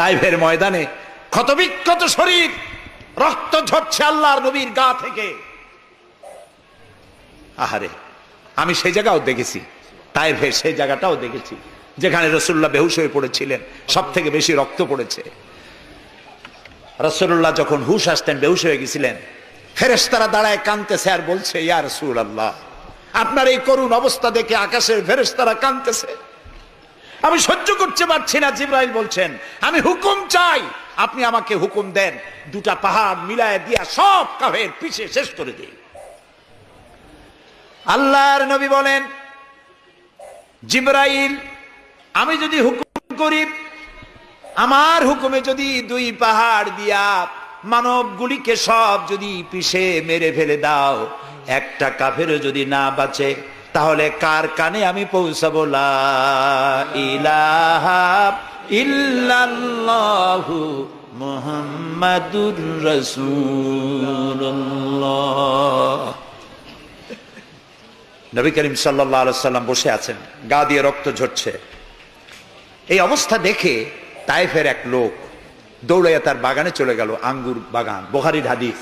তাইফের ময়দানে ক্ষতবিক্ষত শরীর, রক্ত ঝরছে আল্লাহর নবীর গা থেকে। আহারে, আমি সেই জায়গাও দেখেছি, তাইফের সেই জায়গাটাও দেখেছি, যেখানে রসুল্লাহ বেহুশ হয়ে পড়েছিলেন সব থেকে বেশি রক্ত পড়েছে। রসুল্লাহ যখন হুশ আসতেন, বেহুশ হয়ে গেছিলেন, ফেরেশতারা দাঁড়ায় কানতেছে আর বলছে, ইয়া রসুল আল্লাহ আপনার এই করুণ অবস্থা দেখে আকাশের ফেরেশতারা কানতেছে আমি সহ্য করতে পারছি না, জিব্রাইল বলছেন। আমি হুকুম চাই, আপনি আমাকে হুকুম দেন, দুটা পাহাড় মিলায় দিয়া সব কাফের পিছে শেষ করে দিই আল্লাহর নবী বলেন, জিব্রাইল, আমি যদি হুকুম করি, আমার হুকুমে যদি দুই পাহাড় দিয়া মানবগুলিকে সব যদি পিছে মেরে ফেলে দাও, একটা কাফেরও যদি না বাঁচে তাহলে কার কানে আমি পৌঁছাবো? ইল্লাল্লাহু মুহাম্মাদুর রাসূলুল্লাহ। নবী করিম আলাইহি সাল্লাম বসে আছেন, গা দিয়ে রক্ত ঝরছে। এই অবস্থা দেখে তাইফের এক লোক দৌড়াইয়া তার বাগানে চলে গেল, আঙ্গুর বাগান বোহারির হাদিস।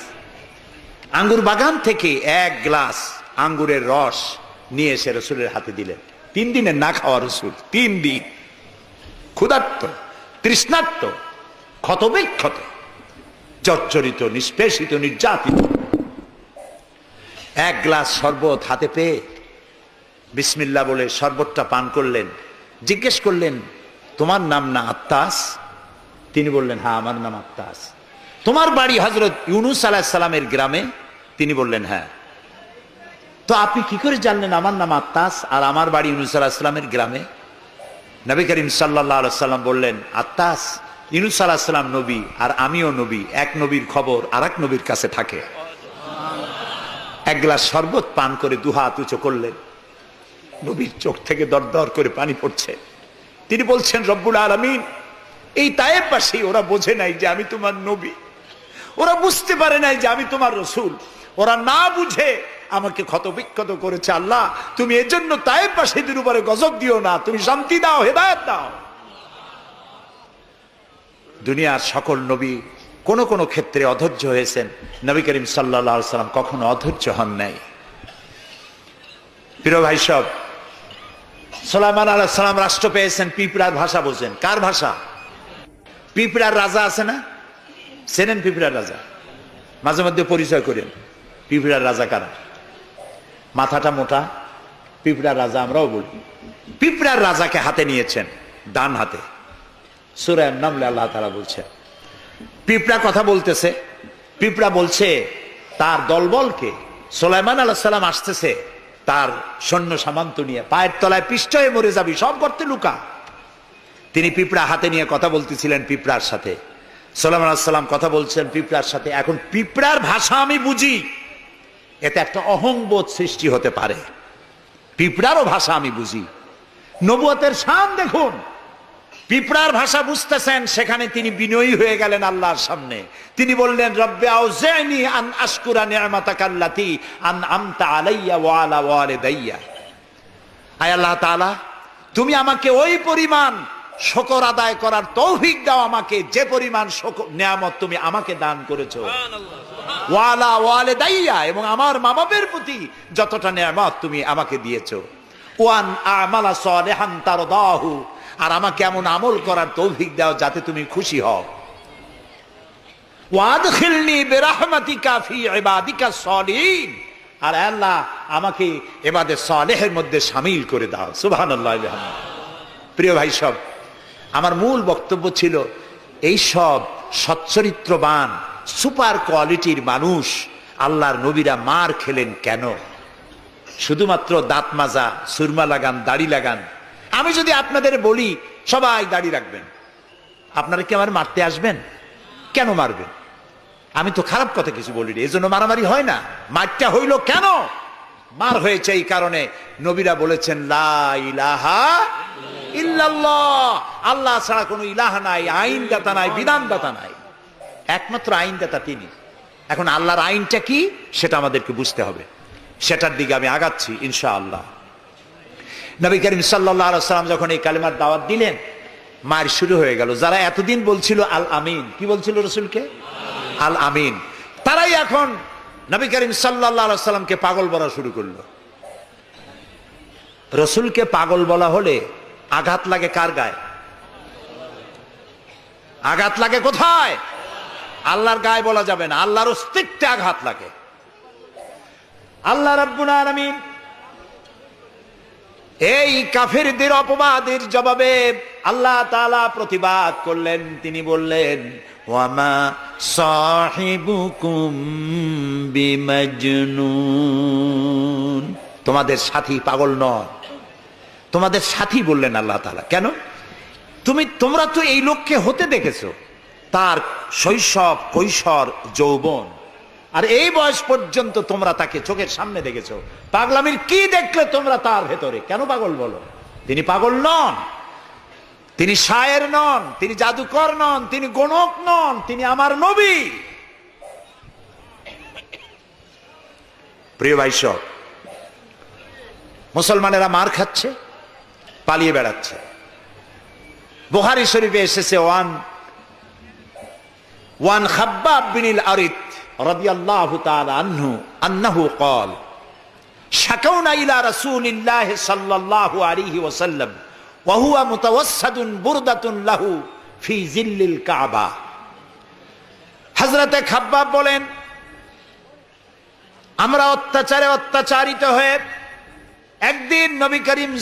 আঙ্গুর বাগান থেকে এক গ্লাস আঙ্গুরের রস নিয়ে এসে রসুলের হাতে দিলেন। তিন দিনের না খাওয়া রসুল, তিন দিন। ক্ষুধার্ত, তৃষ্ণার্ত, ক্ষতবিক্ষত, জর্জরিত, নিষ্পেষিত, নির্যাতিত। এক গ্লাস শরবত হাতে পেয়ে বিসমিল্লা বলে শরবতটা পান করলেন। জিজ্ঞেস করলেন, তোমার নাম না আত্মাস তিনি বললেন হ্যাঁ আমার নাম আত্মাস তোমার বাড়ি হজরত ইউনুস আলাহিসাল্লামের গ্রামে? তিনি বললেন হ্যাঁ। তো আপনি কি করে জানলেন আমার নাম আত্মাস আর আমার বাড়ি ইউনুস আলাহিসাল্লামের গ্রামে? নবী করিম সাল্লাহ সাল্লাম বললেন আত্মাস ইউনুস আলাহিসাল্লাম নবী আর আমিও নবী, এক নবীর খবর আর এক নবীর কাছে থাকে। এক গ্লাস শরবত পান করে দুহাত উঁচু করলেন। নবীর চোখ থেকে দরদর করে পানি পড়ছে। তিনি বলছেন, রব্বুল আলমিন, এই তায়ের পাশেই ওরা বোঝে নাই যে আমি তোমার নবী। ওরা বুঝতে পারে নাই যে আমি তোমার রসুল। ওরা না বুঝে আমাকে ক্ষতবিক্ষত করেছে আল্লাহ। তুমি এর জন্য তায়ের পাশেদের উপরে গজব দিও না, তুমি শান্তি দাও, হেদায়ত দাও। দুনিয়ার সকল নবী কোন কোন ক্ষেত্রে অধৈর্য হয়েছেন। নবী করিম সাল্লা সাল্লাম কখনো অধৈর্য হন নাই। প্রিয় ভাই সব, সোলাইমান আলাহ সালাম রাষ্ট্র পেয়েছেন, পিঁপড়ার ভাষা বোঝেন। কার ভাষা? পিঁপড়ার রাজা আছে না? সেনেন পিঁপড়ার রাজা? মাঝে মধ্যে পরিচয় করেন। পিঁপড়ার রাজা কারা? মাথাটা মোটা, পিঁপড়ার রাজা আমরাও বলি। পিঁপড়ার রাজাকে হাতে নিয়েছেন, ডান হাতে। সুরায় নামলে আল্লাহ তারা বলছেন, পিঁপড়া কথা বলতেছে, পিঁপড়া বলছে, তার দলবলকে সোলাইমান আল্লাহ সাল্লাম আসতেছে, তার সৈন্য সামান্ত নিয়ে, পায়ের তলায় পিষ্ট হয়ে মরে যাবি, সব করতে লুকা। তিনি পিঁপড়া হাতে নিয়ে কথা বলতেছিলেন পিঁপড়ার সাথে। সোলাম আলাহিসাল্লাম কথা বলছেন পিঁপড়ার সাথে। এখন পিঁপড়ার ভাষা আমি বুঝি। এতে একটা অহংবোধ সৃষ্টি হতে পারে। পিঁপড়ারও ভাষা আমি বুঝি। নবুয়তের শান দেখুন। পিঁপড়ার ভাষা বুঝতেছেন, সেখানে তিনি বিনয়ী হয়ে গেলেন আল্লাহর সামনে। তিনি বললেন আল্লাহ তুমি আমাকে ওই পরিমাণ শকর আদায় করার তৌফিক দাও আমাকে। যে পরিমাণ নিয়ামত তুমি আমাকে দান করেছ। ওয়ালা ওয়ালে দাইয়া এবং আমার মা বাপের প্রতি যতটা নিয়ামত তুমি আমাকে দিয়েছ। ওয়ান আমালা সালেহান তারদাহু, আর আমাকে এমন আমল করার তৌফিক দাও যাতে তুমি খুশি হও। ওয়াদখিলনি বিরাহমাতিকা ফি ইবাদিকা সলিহিন, আর আল্লাহ, আমাকে এবাদে সালেহের মধ্যে শামিল করে দাও। সুবহানাল্লাহ প্রিয় ভাই সব, আমার মূল বক্তব্য ছিল, এই সব সচ্চরিত্রবান সুপার কোয়ালিটির মানুষ আল্লাহর নবীরা মার খেলেন কেন? শুধুমাত্র দাঁত মাজা, সুরমা লাগান, দাড়ি লাগান। আমি যদি আপনাদের বলি, সবাই দাড়ি রাখবেন। আপনারা কি আমার মারতে আসবেন? কেন মারবেন? আমি তো খারাপ কথা কিছু বলি এই জন্য মারামারি হয় না। মারটা হইল কেন? মার হয়েছে এই কারণে নবীরা বলেছেন, লা ইলাহা ইল্লাল্লাহ। আল্লাহ ছাড়া কোনো ইলাহা নাই, আইনদাতা নাই, বিধানদাতা নাই। একমাত্র আইনদাতা তিনি। এখন আল্লাহর আইনটা কি, সেটা আমাদেরকে বুঝতে হবে। সেটার দিকে আমি আগাচ্ছি, ইনশাআল্লাহ। নবী করিম সাল্লাহ সাল্লাম যখন এই কালিমার দাওয়াত দিলেন মার শুরু হয়ে গেল। যারা এতদিন বলছিল আল আমিন, কি বলছিল রসুলকে? আল আমিন। তারাই এখন নবী করিম সাল্লাহ সাল্লামকে পাগল বলা শুরু করল। রসুলকে পাগল বলা হলে আঘাত লাগে কার গায়ে? আঘাত লাগে কোথায়? আল্লাহর গায়ে বলা যাবে না আল্লাহর অস্তিত্বে আঘাত লাগে। আল্লাহ রাব্বুল আলামিন এই কাফেরদের অপবাদের জবাবে আল্লাহ তাআলা প্রতিবাদ করলেন। তিনি বললেন, ওয়ামা সাহিবুকুম তোমাদের সাথী পাগল নয়। তোমাদের সাথী বললেন আল্লাহ তালা কেন? তুমি, তোমরা তো এই লোককে হতে দেখেছ। তার শৈশব, কৈশোর, যৌবন। আর এই বয়স পর্যন্ত তোমরা তাকে চোখের সামনে দেখেছ। পাগলামির কি দেখলে তোমরা তার ভেতরে? কেন পাগল বলো? তিনি পাগল নন। তিনি শায়ের নন, তিনি জাদুকর নন, তিনি গণক নন, তিনি আমার নবী। প্রিয় ভাইসব, মুসলমানেরা মার খাচ্ছে, পালিয়ে বেড়াচ্ছে। বুহারি শরীফে এসেছে ওয়ান ওয়ান খাব্বাব বিনিল আরিত রাদিয়াল্লাহু তাআলা আনহু আন্নাহু قال شكونا إلى رسول الله صلى الله عليه وسلم وهو متوسد بردة له في ظل الكعبة হযরতে খাব্বাব বলেন আমরা অত্যাচারে অত্যাচারিত হয়ে একদিন নবী করিম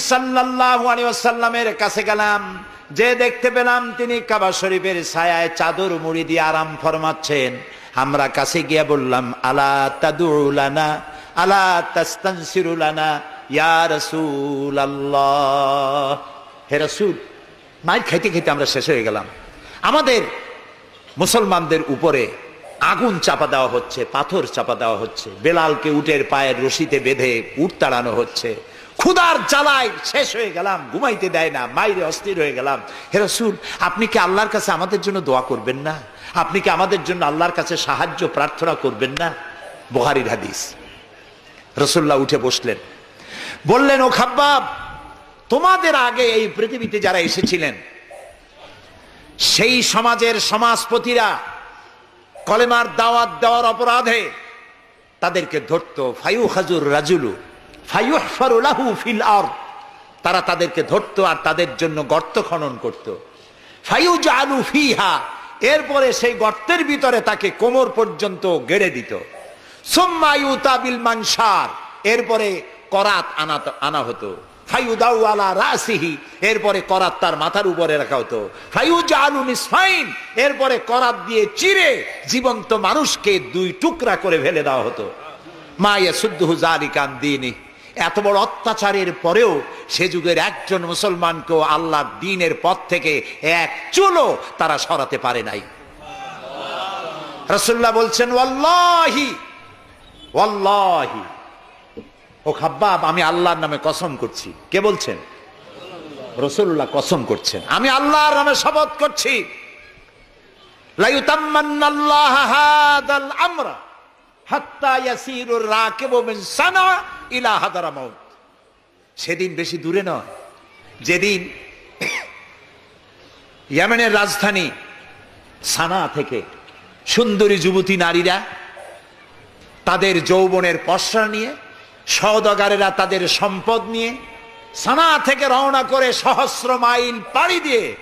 ওয়াসাল্লামের কাছে গেলাম। যে দেখতে পেলাম তিনি কাবা শরীফের ছায়ায় চাদর মুড়ি দিয়ে আরাম ফরমাচ্ছেন। আমরা কাছে গিয়ে বললাম, আলা তাদুলানা আলা তাস্তানসিরুলানা ইয়া রাসূলুল্লাহ। হে রাসূল মাইর খাইতে খাইতে আমরা শেষ হয়ে গেলাম। আমাদের মুসলমানদের উপরে আগুন চাপা দেওয়া হচ্ছে, পাথর চাপা দেওয়া হচ্ছে, বেলালকে উটের পায়ের রশিতে বেঁধে উট তাড়ানো হচ্ছে। ক্ষুদার জ্বালায় শেষ হয়ে গেলাম, ঘুমাইতে দেয় না, মাইরে অস্থির হয়ে গেলাম। হে রসুল, আপনি কি আল্লাহর কাছে আমাদের জন্য দোয়া করবেন না? আপনি কি আমাদের জন্য আল্লাহর কাছে সাহায্য, প্রার্থনা করবেন না? বহারির হাদিস। রসুল্লাহ উঠে বসলেন। বললেন, ও খাব্বাব, তোমাদের আগে এই পৃথিবীতে যারা এসেছিলেন, সেই সমাজের সমাজপতিরা কলেমার দাওয়াত দেওয়ার অপরাধে তাদেরকে ধরতো ফায়ু হাজুর রাজুলু ফিল আর তারা তাদেরকে ধরতো আর তাদের জন্য গর্ত খনন করত। ফায়ু জালু ফিহা, এরপরে সেই গর্তের ভিতরে তাকে কোমর পর্যন্ত গেড়ে দিত। সোম্মায়ু তাবিল মানসার, এরপরে করাত আনা আনা হতো। ফাইউদাউ আলা রাসিহি, এরপরে করাত তার মাথার উপরে রাখা হতো ফাইউজ আলু নিসফাইন, এরপরে করাত দিয়ে চিরে জীবন্ত মানুষকে দুই টুকরা করে ফেলে দেওয়া হতো। মায়া সুদ্দুহু জারিকান দিনী এত বড় অত্যাচারের পরেও সে যুগের একজন মুসলমানকেও আল্লাহ দিনের পথ থেকে এক চুলো তারা সরাতে পারে নাই। রসুল্লাহ বলছেন, ওয়াল্লাহি ওয়াল্লাহি। ও খাব্বাব, আমি আল্লাহর নামে কসম করছি। কে বলছেন? রসুল্লাহ কসম করছেন। আমি আল্লাহর নামে শপথ করছি। সেদিন বেশি দূরে নয়। যেদিন ইয়েমেনের রাজধানী সানা থেকে সুন্দরী যুবতী নারীরা তাদের যৌবনের পশ্রা নিয়ে সওদাগারেরা তাদের সম্পদ নিয়ে সানা থেকে রওনা করে সহস্র মাইল পাড়ি দিয়ে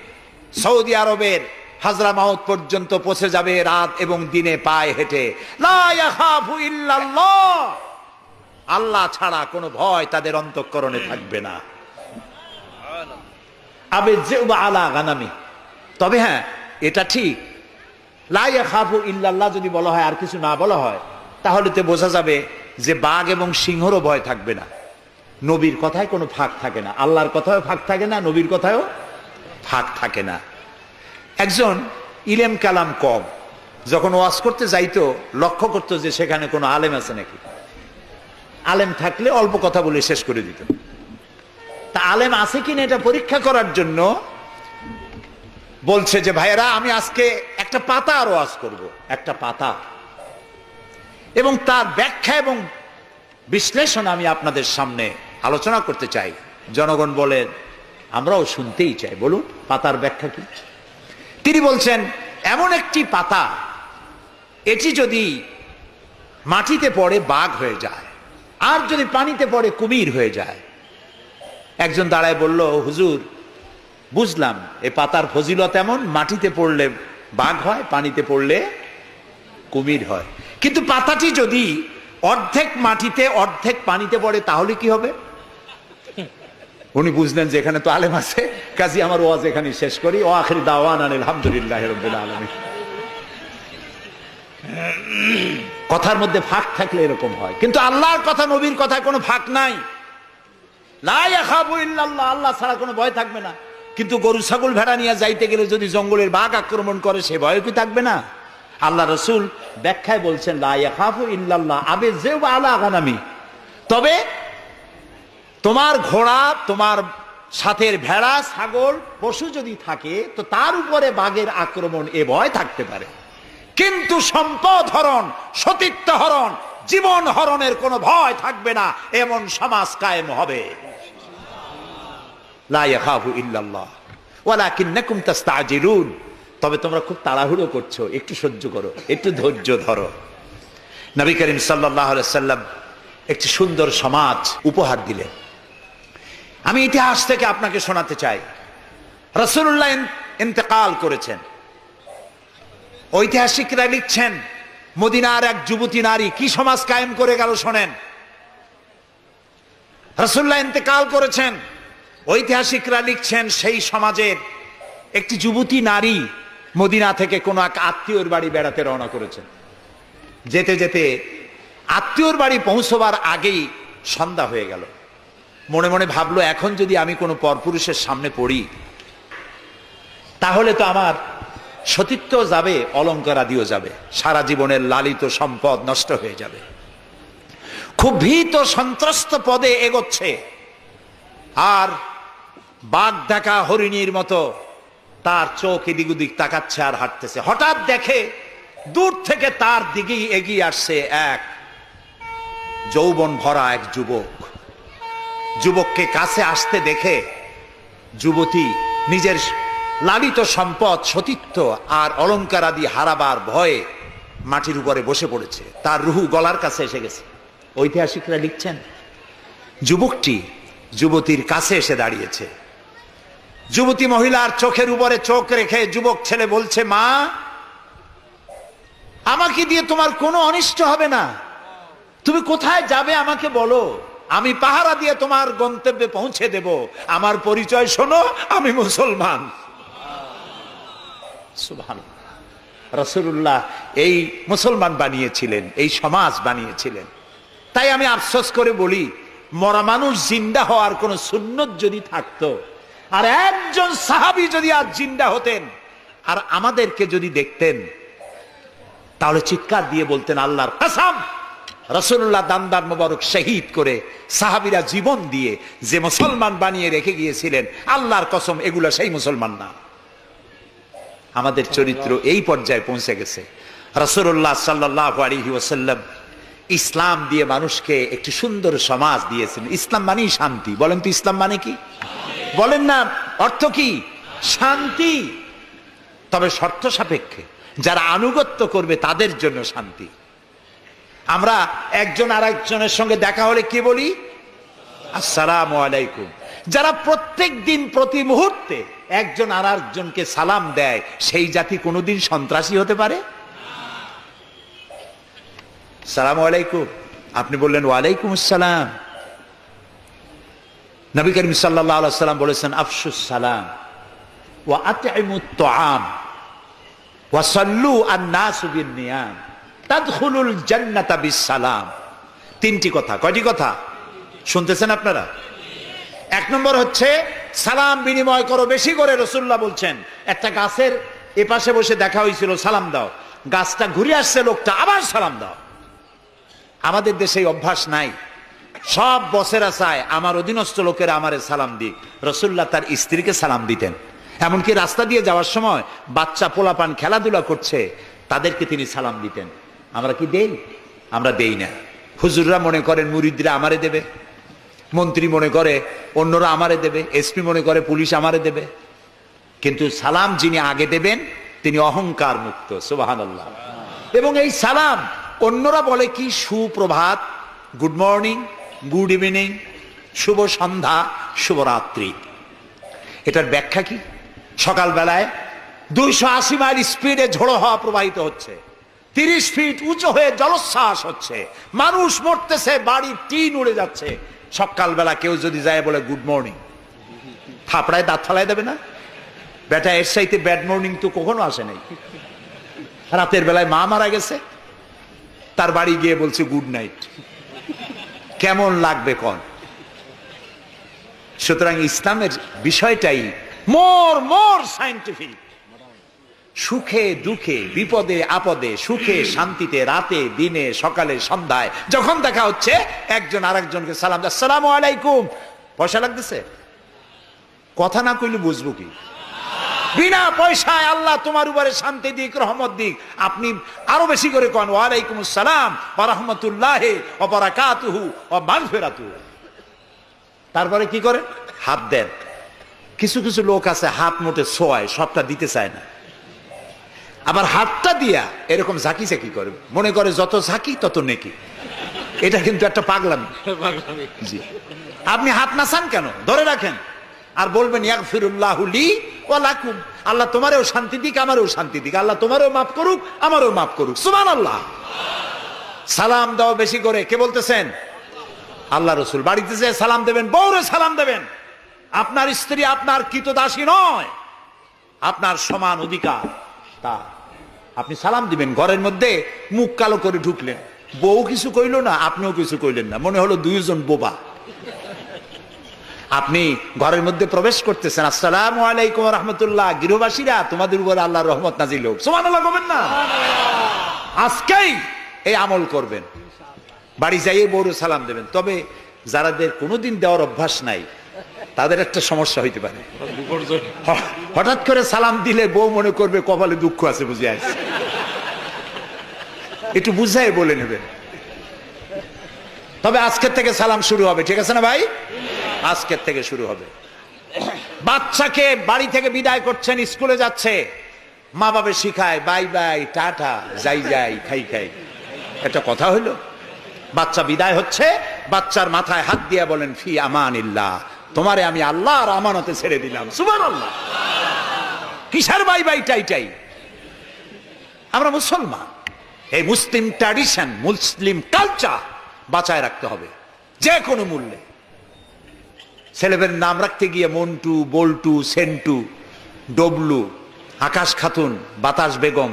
সৌদি আরবের হাজরা মাউত পর্যন্ত পৌঁছে যাবে রাত এবং দিনে পায়ে হেঁটে। আল্লাহ ছাড়া কোনো ভয় তাদের অন্তঃকরণে থাকবে না। গানামি। তবে হ্যাঁ এটা ঠিক। লাইয়া খাফু ইল্লাল্লাহ যদি বলা হয়, আর কিছু না বলা হয়, তাহলে তো বোঝা যাবে যে বাঘ এবং সিংহরও ভয় থাকবে না। নবীর কথায় কোনো ফাঁক থাকে না। আল্লাহর কথায়ও ফাঁক থাকে না, নবীর কথায়ও ফাঁক থাকে না। একজন ইলেম কালাম কম, যখন ওয়াজ করতে যাইতো, লক্ষ্য করতো যে সেখানে কোনো আলেম আছে নাকি। আলেম থাকলে অল্প কথা বলে শেষ করে দিত। তা আলেম আছে কিনা এটা পরীক্ষা করার জন্য বলছে যে, ভাইয়েরা, আমি আজকে একটা পাতা আর ওয়াজ করব। একটা পাতা। এবং তার ব্যাখ্যা এবং বিশ্লেষণ আমি আপনাদের সামনে আলোচনা করতে চাই। জনগণ বলেন, আমরাও শুনতেই চাই। বলুন, পাতার ব্যাখ্যা কি? তিনি বলছেন, এমন একটি পাতা, এটি যদি মাটিতে পড়ে বাঘ হয়ে যায়, আর যদি পানিতে পড়ে কুমির হয়ে যায়। একজন দাঁড়ায় বলল, হুজুর, বুঝলাম, এ পাতার ফজিলত এমন, মাটিতে পড়লে বাঘ হয়, পানিতে পড়লে কুমির হয়। কিন্তু পাতাটি যদি অর্ধেক মাটিতে, অর্ধেক পানিতে পড়ে, তাহলে কি হবে? উনি বুঝলেন যে এখানে তো আলেম আছে। কাজী, আমার ওয়াজ এখানে শেষ করি। ও আখরি দাওয়ান আলহামদুলিল্লাহ রবিল আলমী কথার মধ্যে ফাঁক থাকলে এরকম হয়। কিন্তু আল্লাহর কথা, নবীর কথায় কোনো ফাঁক নাই। আল্লাহ ছাড়া কোনো ভয় থাকবে না। কিন্তু গরু, ছাগল, ভেড়া নিয়ে যাইতে গেলে যদি জঙ্গলের বাঘ আক্রমণ করে, সে ভয় কি থাকবে না? আল্লাহ রসুল ব্যাখ্যায় বলছেন ইল্লাল্লাহ। আবে যে আলা গানামি। তবে তোমার ঘোড়া, তোমার সাথের ভেড়া, ছাগল, পশু যদি থাকে, তো তার উপরে বাঘের আক্রমণ এ ভয় থাকতে পারে। কিন্তু সম্পদ হরণ, সতীত্ব হরণ, জীবন হরণের কোনো ভয় থাকবে না, এমন সমাজ কায়েম হবে। লা ইয়াখাফু ইল্লাল্লাহ। ওয়ালাকিন্নাকুম তাস্তাজিলুন। তবে তোমরা খুব তাড়াহুড়ো করছ, একটু সহ্য করো, একটু ধৈর্য ধরো। নবী করিম আলাইহি সাল্লাম একটি সুন্দর সমাজ উপহার দিলেন। আমি ইতিহাস থেকে আপনাকে শোনাতে চাই। রসুল্লাহ ইন্তেকাল করেছেন। ঐতিহাসিকরা লিখছেন, মদিনার এক যুবতী নারী কি সমাজ কায়েম করে গেল শোনেন। রসুল্লাহ ইন্তেকাল করেছেন। ঐতিহাসিকরা লিখছেন, সেই সমাজের একটি যুবতী নারী মদিনা থেকে কোনো এক আত্মীয়র বাড়ি বেড়াতে রওনা করেছেন যেতে যেতে আত্মীয়র বাড়ি পৌঁছবার আগেই সন্ধ্যা হয়ে গেল। মনে মনে ভাবলো, এখন যদি আমি কোনো পরপুরুষের সামনে পড়ি, তাহলে তো আমার সতীত্ব যাবে, অলঙ্কার আদিও যাবে। সারা জীবনের লালিত সম্পদ নষ্ট হয়ে যাবে। খুব ভীত সন্ত্রস্ত পদে এগোচ্ছে। আর বাঘ দেখা হরিণীর মতো তার চোখ এদিক ওদিক তাকাচ্ছে আর হাঁটতেছে। হঠাৎ দেখে দূর থেকে তার দিকেই এগিয়ে আসছে এক যৌবন ভরা এক যুবক। যুবককে কাছে আসতে দেখে যুবতী নিজের লালিত সম্পদ, সতীত্ব আর অলঙ্কার আদি হারাবার ভয়ে মাটির উপরে বসে পড়েছে। তার রুহু গলার কাছে এসে গেছে। ঐতিহাসিকরা লিখছেন, যুবকটি যুবতীর কাছে এসে দাঁড়িয়েছে। যুবতী মহিলার চোখের উপরে চোখ রেখে যুবক ছেলে বলছে, মা, আমাকে দিয়ে তোমার কোনো অনিষ্ট হবে না। তুমি কোথায় যাবে আমাকে বলো। আমি পাহারা দিয়ে তোমার গন্তব্যে পৌঁছে দেব। আমার পরিচয় শোনো, আমি মুসলমান। রসুল্লাহ এই মুসলমান বানিয়েছিলেন, এই সমাজ বানিয়েছিলেন। তাই আমি আফসোস করে বলি, মরা মানুষ জিন্দা হওয়ার কোন সুন্নত যদি থাকতো আর একজন সাহাবি যদি আজ জিন্দা হতেন, আর আমাদেরকে যদি দেখতেন, তাহলে চিৎকার দিয়ে বলতেন, আল্লাহর কাসাম রসুল্লাহ দান্দার মোবারক শহীদ করে সাহাবিরা জীবন দিয়ে যে মুসলমান বানিয়ে রেখে গিয়েছিলেন, আল্লাহর কসম, এগুলো সেই মুসলমান না। আমাদের চরিত্র এই পর্যায়ে পৌঁছে গেছে। রসুল্লাহ সাল্লাহ আলহি ওসাল্লাম ইসলাম দিয়ে মানুষকে একটি সুন্দর সমাজ দিয়েছেন। ইসলাম মানেই শান্তি। বলেন তো ইসলাম মানে কি? বলেন না, অর্থ কি? শান্তি। তবে শর্ত সাপেক্ষে, যারা আনুগত্য করবে তাদের জন্য শান্তি। আমরা একজন আর একজনের সঙ্গে দেখা হলে কি বলি? আসসালাম আলাইকুম। যারা প্রত্যেক দিন, প্রতি মুহূর্তে একজন আর একজনকে সালাম দেয়, সেই জাতি কোনোদিন সন্ত্রাসী হতে পারে? সালাম আলাইকুম। আপনি বললেন, ওয়ালাইকুম আসসালাম। নবী করিম সাল্লাহ সাল্লাম বলেছেন আফসুস সালাম ওয়া আতইমুত তুআম ওয়া সাল্লু আন-নাসু বিন-নিয়াম। তাদখুলুল জান্নাতা বিস-সালাম। তিনটি কথা। কয়টি কথা? শুনতেছেন আপনারা? এক নম্বর হচ্ছে, সালাম বিনিময় করো, বেশি করে রসুল্লাহ বলছেন। একটা গাছের এপাশে বসে দেখা হয়েছিল, সালাম দাও। গাছটা ঘুরে আসছে, লোকটা আবার সালাম দাও। আমাদের দেশে অভ্যাস নাই। সব বসেরা চায়, আমার অধীনস্থ লোকেরা আমারে সালাম দিক। রসুল্লাহ তার স্ত্রীকে সালাম দিতেন। এমনকি রাস্তা দিয়ে যাওয়ার সময় বাচ্চা পোলাপান খেলাধুলা করছে, তাদেরকে তিনি সালাম দিতেন। আমরা কি দেই? আমরা দেই না। হুজুররা মনে করেন মুরিদরা আমারে দেবে। মন্ত্রী মনে করে অন্যরা আমারে দেবে। এসপি মনে করে পুলিশ আমারে দেবে। কিন্তু সালাম যিনি আগে দেবেন, তিনি অহংকার মুক্ত সুবাহান এবং এই সালাম অন্যরা বলে কি সুপ্রভাত, গুড মর্নিং গুড ইভিনিং, শুভ সন্ধ্যা শুভরাত্রি এটার ব্যাখ্যা কি? সকালবেলায় দুইশো আশি মাইল স্পিডে ঝোড়ো হওয়া প্রবাহিত হচ্ছে। তিরিশ ফিট উঁচু হয়ে জলোচ্ছ্বাস হচ্ছে। মানুষ মরতেছে বাড়ির টিন উড়ে যাচ্ছে। সকালবেলা কেউ যদি যায় বলে, গুড মর্নিং। থাপড়ায় দাঁত ফালাই দেবে না? বেটা, এর সাইতে ব্যাড মর্নিং তো কখনো আসে নাই। রাতের বেলায় মা মারা গেছে। তার বাড়ি গিয়ে বলছে, গুড নাইট। কেমন লাগবে কন? সুতরাং ইসলামের বিষয়টাই মোর মোর সাইন্টিফিক সুখে, দুঃখে, বিপদে, আপদে, সুখে, শান্তিতে, রাতে, দিনে, সকালে, সন্ধ্যায়, যখন দেখা হচ্ছে, একজন আরেকজনকে সালাম আসসালাম আলাইকুম। পয়সা লাগতেছে? কথা না কইলে বুঝব কি? বিনা পয়সায় আল্লাহ তোমার উপরে শান্তি দিক রহমত দিক। আপনি আরও বেশি করে কন ওয়ালাইকুম আসসালাম ওয়া রাহমাতুল্লাহ ওয়া বারাকাতুহু তারপরে কি করে? হাত দেন। কিছু কিছু লোক আছে হাত মোটে ছোয়ায় সবটা দিতে চায় না। আবার হাতটা দিয়া এরকম ঝাঁকি ঝাঁকি করে। মনে করে যত ঝাঁকি তত নেকি। এটা কিন্তু একটা পাগলামি। জি। আপনি হাত না চান কেন? ধরে রাখেন। আর বলবেন ইয়াগফিরুল্লাহুলি ওয়া লাকুম আল্লাহ তোমারও শান্তি দিক, আমারও শান্তি দিক। আল্লাহ তোমারও মাফ করুক, আমারও মাফ করুক। সুবহানাল্লাহ। সালাম দাও বেশি করে। কে বলতেছেন? আল্লাহ রসুল। বাড়িতে যে সালাম দেবেন, বউরে সালাম দেবেন। আপনার স্ত্রী আপনার কৃতদাসী নয়, আপনার সমান অধিকার তা আপনি সালাম দিবেন, ঘরের মধ্যে মুখ কালো করে ঢুকলেন। বউ কিছু কইল না, আপনিও কিছু কইলেন না। মনে হলো দুইজন বোবা। আপনি ঘরের মধ্যে প্রবেশ করতেছেন, আসসালাম আলাইকুম রহমতুল্লাহ। গৃহবাসীরা তোমাদের উপর আল্লাহর রহমত নাজিল হোক। সমান আল্লাহ করবেন না? আজকেই এই আমল করবেন। বাড়ি যাইয়ে বউরে সালাম দেবেন। তবে যারাদের কোনোদিন দেওয়ার অভ্যাস নাই, তাদের একটা সমস্যা হইতে পারে। হঠাৎ করে সালাম দিলে বউ মনে করবে কপালে দুঃখ আছে বুঝে আছে একটু বুঝাই বলে নেবেন। তবে আজকের থেকে সালাম শুরু হবে, ঠিক আছে না ভাই? আজকের থেকে শুরু হবে। বাচ্চাকে বাড়ি থেকে বিদায় করছেন, স্কুলে যাচ্ছে। মা বাবা শিখায়, বাই বাই, টাটা, যাই যাই, খাই খাই। একটা কথা হইল বাচ্চা বিদায় হচ্ছে, বাচ্চার মাথায় হাত দিয়ে বলেন, ফি আমান তোমারে আমি আল্লাহর আমানতে ছেড়ে দিলাম। সুবান আল্লাহ কিসের বাই বাই, টাই টাই? আমরা মুসলমান। এই মুসলিম ট্র্যাডিশন মুসলিম কালচার বাঁচায় রাখতে হবে যে কোনো মূল্যে। ছেলেদের নাম রাখতে গিয়ে মন্টু, বল্টু, সেন্টু, ডবলু, আকাশ খাতুন, বাতাস বেগম।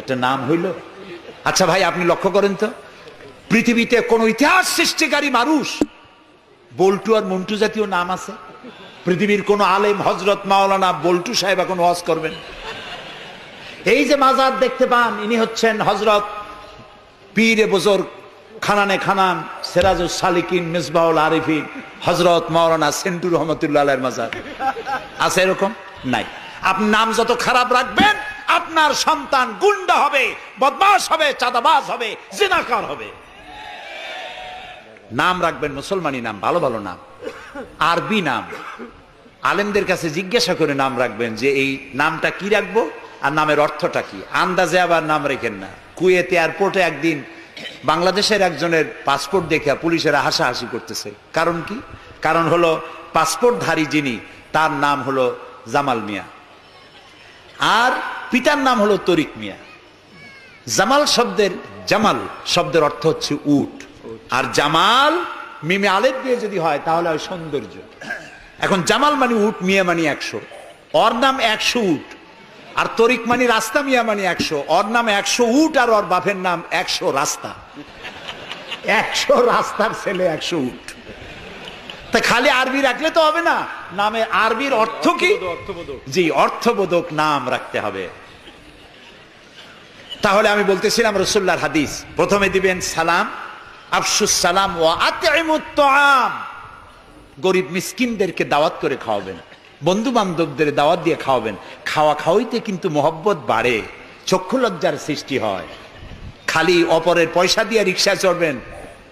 একটা নাম হইল। আচ্ছা ভাই, আপনি লক্ষ্য করেন তো? পৃথিবীতে কোন ইতিহাস সৃষ্টিকারী মানুষ, বল্টু আর মন্টু জাতীয় নাম আছে? পৃথিবীর কোন আলেম হজরত মাওলানা, বল্টু সাহেব এখন ওয়াজ করবেন। এই যে মাজার দেখতে পান, ইনি হচ্ছেন হজরত পীরে বজর খানানে খানান সেরাজুল সালিকিন মিসবাউল আরিফিন হজরত মাওলানা সেন্টু রহমতুল্লাহ মাজার। আছে এরকম? নাই। আপনি নাম যত খারাপ রাখবেন, আপনার সন্তান গুন্ডা হবে বদমাস হবে, চাঁদাবাজ হবে, জিনাকার হবে। নাম রাখবেন মুসলমানি নাম, ভালো ভালো নাম। আরবি নাম। আলেমদের কাছে জিজ্ঞাসা করে নাম রাখবেন যে এই নামটা কি রাখব আর নামের অর্থটা কি? আন্দাজে আবার নাম রেখেন না। কুয়েতে এয়ারপোর্টে একদিন বাংলাদেশের একজনের পাসপোর্ট দেখে পুলিশেরা হাসাহাসি করতেছে। কারণ কি? কারণ হলো পাসপোর্টধারী যিনি, তার নাম হলো জামাল মিয়া। আর পিতার নাম হলো তরিক মিয়া। জামাল শব্দের জামাল শব্দের অর্থ হচ্ছে উট। আর জামাল মিমে আলেপ দিয়ে যদি হয়, তাহলে হয় সৌন্দর্য। এখন জামাল মানে উট, মিয়া মানে একশো। ওর নাম একশো উট। আর তরিক মানে রাস্তা মিয়া মানে একশো। ওর নাম একশো উট আর ওর বাপের নাম একশো রাস্তা। একশো রাস্তার ছেলে একশো উট। তা খালি আরবি রাখলে তো হবে না। নামে আরবির অর্থ কি? জি অর্থবোধক নাম রাখতে হবে। তাহলে আমি বলতেছিলাম রসুল্লার হাদিস। প্রথমে দিবেন সালাম আফসুস সালাম ও আম গরিব মিসকিনদেরকে দাওয়াত করে খাওয়াবেন। বন্ধু বান্ধবদের দাওয়াত দিয়ে খাওয়াবেন। খাওয়া খাওয়াইতে কিন্তু মহব্বত বাড়ে, চক্ষু লজ্জার সৃষ্টি হয়। খালি অপরের পয়সা দিয়ে রিক্সা চড়বেন,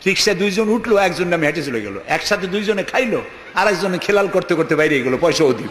রিক্সায় দুইজন উঠল, একজন নামে হেঁটে চলে গেলো। একসাথে দুইজনে খাইলো আর একজনে খেলাল করতে করতে বাইরে গেলো, পয়সাও দিল।